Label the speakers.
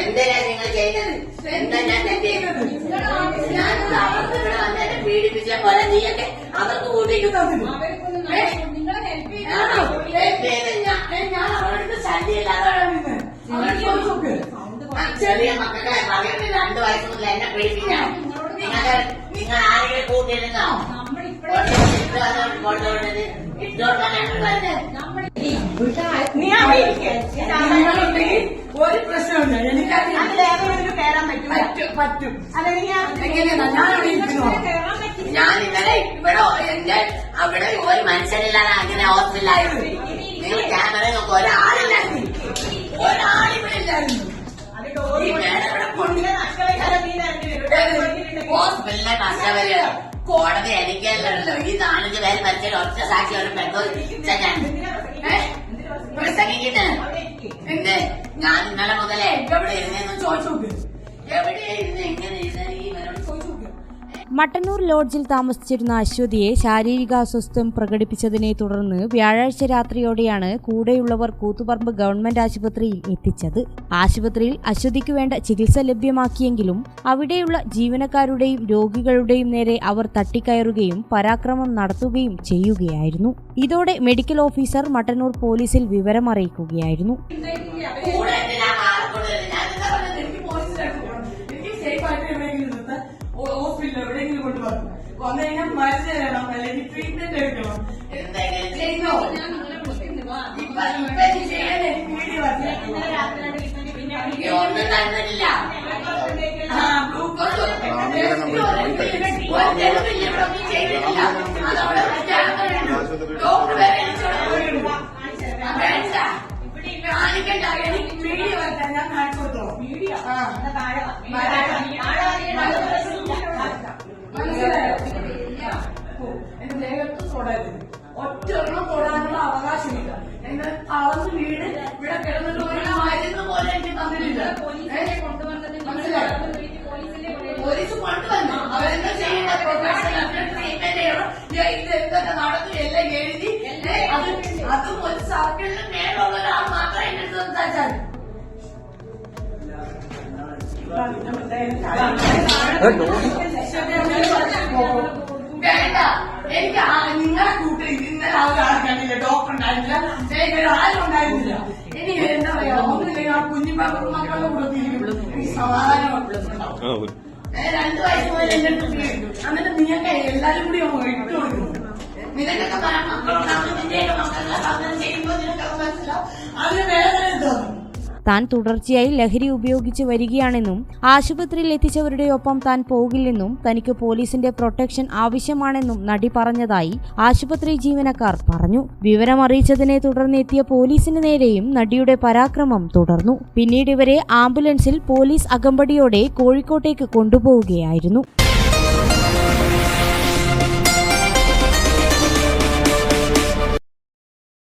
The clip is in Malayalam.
Speaker 1: എന്തിനാ നിങ്ങൾ ചെയ്യുന്നത്? എന്താ ഞാൻ തെറ്റ് ചെയ്തത്? ഞാൻ അവർക്ക് ഇവിടെ വന്നേരം പീഡിപ്പിച്ച പോലെ നീയൊക്കെ അവർക്ക് കൂട്ടിക്കുന്നു ഞാൻ അവരുടെ ശല്യമില്ലാതെ ചെറിയ മക്കളെ പറയുന്നത് രണ്ടു വയസ്സ് മുതൽ എന്നെ പീഡിപ്പിക്കണം. നിങ്ങളെ നിങ്ങൾ ആരെങ്കിലും കൂട്ടിയിരുന്നോ കൊണ്ടുപോകേണ്ടത് ഇട്ടോട്ടാണ് വരുന്നത്
Speaker 2: നീ അവിടെ ഇരിക്ക്.
Speaker 3: ഒരു
Speaker 2: കയറാൻ?
Speaker 3: പറ്റും പറ്റും.
Speaker 2: അല്ലെങ്കിൽ ഞാൻ-
Speaker 1: ഇന്നലെ ഇവിടെ എന്റെ അവിടെ ഒരു മനുഷ്യനില്ലാതെ അങ്ങനെ ഹോസ്പിറ്റലായിരുന്നു നിങ്ങൾ ക്യാമറ ഒരാളില്ലായിരുന്നു. ഒരാളിവിടെ ഇല്ലായിരുന്നു ഈ മേഡം ഇവിടെ ഹോസ്പിറ്റലിലെ കോടതി എനിക്കല്ലോ ഈ നാലഞ്ച് പേര് മരിച്ചൊരു ഒറ്റ സാക്ഷി ഒരു പെട്രോൾ ഞാൻ ഏ? പ്രസംഗിക്കുന്നത്
Speaker 2: അവിടെ ഇരിക്ക്.
Speaker 1: എന്ത് ഞാൻ ഇന്നലെ മുതലേ എവിടെ ഇരുന്നെന്ന് ചോദിച്ചു നോക്ക്. എവിടെ ഇരുന്ന് എങ്ങനെ ഇരുന്ന് ഇവരോട് ചോദിച്ചു നോക്ക്.
Speaker 4: മട്ടന്നൂർ ലോഡ്ജിൽ താമസിച്ചിരുന്ന അശ്വതിയെ ശാരീരിക അസ്വസ്ഥം പ്രകടിപ്പിച്ചതിനെ തുടർന്ന് വ്യാഴാഴ്ച രാത്രിയോടെയാണ് കൂടെയുള്ളവർ കൂത്തുപറമ്പ് ഗവൺമെന്റ് ആശുപത്രിയിൽ എത്തിച്ചത്. ആശുപത്രിയിൽ അശ്വതിക്ക് വേണ്ട ചികിത്സ ലഭ്യമാക്കിയെങ്കിലും അവിടെയുള്ള ജീവനക്കാരുടെയും രോഗികളുടെയും നേരെ അവർ തട്ടിക്കയറുകയും പരാക്രമം നടത്തുകയും ചെയ്യുകയായിരുന്നു. ഇതോടെ മെഡിക്കൽ ഓഫീസർ മട്ടന്നൂർ പോലീസിൽ വിവരമറിയിക്കുകയായിരുന്നു.
Speaker 3: ഹോസ്പിറ്റലിൽ കൊണ്ടുവന്നു വന്നു. കഴിഞ്ഞാൽ മരുന്ന് തരണം അല്ലെങ്കിൽ ട്രീറ്റ്മെന്റ് എടുക്കണം.
Speaker 1: എന്തെങ്കിലും
Speaker 3: ചെയ്തോ ഇപ്പൊ ഇപ്പൊ ഇത് ചെയ്യാൻ എനിക്ക് പേടി വരില്ല.
Speaker 2: മീഡിയ രാത്രിയാണ് വിളിച്ചത്.
Speaker 3: തൊടരുത് ഒറ്റ ഒരെണ്ണം തൊടാനുള്ള അവകാശമില്ല എന്നെ അളന്ന് വീട് ഇവിടെ കിടന്നിട്ട് ഒരു മരുന്ന് പോലെ എനിക്ക് തന്നിട്ടില്ല
Speaker 1: പോലീസ് കൊണ്ടുവന്നു അവരെന്താ ചെയ്യേണ്ട പ്രൊഫഷണൽ ട്രീറ്റ്മെന്റ് ചെയ്യണം ഇത് എന്തൊക്കെ നടന്നു എല്ലാം എഴുതി അത് അതും ഒരു സർക്കിളിന് മേലുള്ള ഒരാൾ മാത്രം എന്റെ അടുത്ത് സംസാരിച്ചാൽ വേണ്ട എനിക്ക് നിങ്ങളെ കൂട്ടി ഇന്നലെ ആ ഒരാളെ കണ്ടില്ല ഡോക്ടർ ഉണ്ടായിരുന്നില്ല ആരും ഉണ്ടായിരുന്നില്ല. ഇനി എന്താ പറയാ ഒന്നുമില്ല ആ കുഞ്ഞിപ്പാക്കും മക്കളുടെ കൂടെ എനിക്ക് സമാധാനം രണ്ടു വയസ്സ് മുതൽ എന്റെ കുട്ടികളുണ്ട് കേട്ടു എന്നിട്ട് നീയൊക്കെ എല്ലാരും കൂടി ഇട്ട് കൊടുക്കുന്നു നിനക്കൊക്കെ പറയാം മക്കളുണ്ടാവും നിന്റെയൊക്കെ മക്കളെ അങ്ങനെ ചെയ്യുമ്പോൾ നിനക്കൊക്കെ മനസ്സിലാവും. അതിന് തോന്നും
Speaker 4: താൻ തുടർച്ചയായി ലഹരി ഉപയോഗിച്ച് വരികയാണെന്നും ആശുപത്രിയിൽ എത്തിച്ചവരുടെ ഒപ്പം താൻ പോകില്ലെന്നും തനിക്ക് പോലീസിന്റെ പ്രൊട്ടക്ഷൻ ആവശ്യമാണെന്നും നടി പറഞ്ഞതായി ആശുപത്രി ജീവനക്കാർ പറഞ്ഞു. വിവരമറിയിച്ചതിനെ തുടർന്ന് എത്തിയ പോലീസിന് നേരെയും നടിയുടെ പരാക്രമം തുടർന്നു. പിന്നീട് ഇവരെ ആംബുലൻസിൽ പോലീസ് അകമ്പടിയോടെ കോഴിക്കോട്ടേക്ക് കൊണ്ടുപോവുകയായിരുന്നു.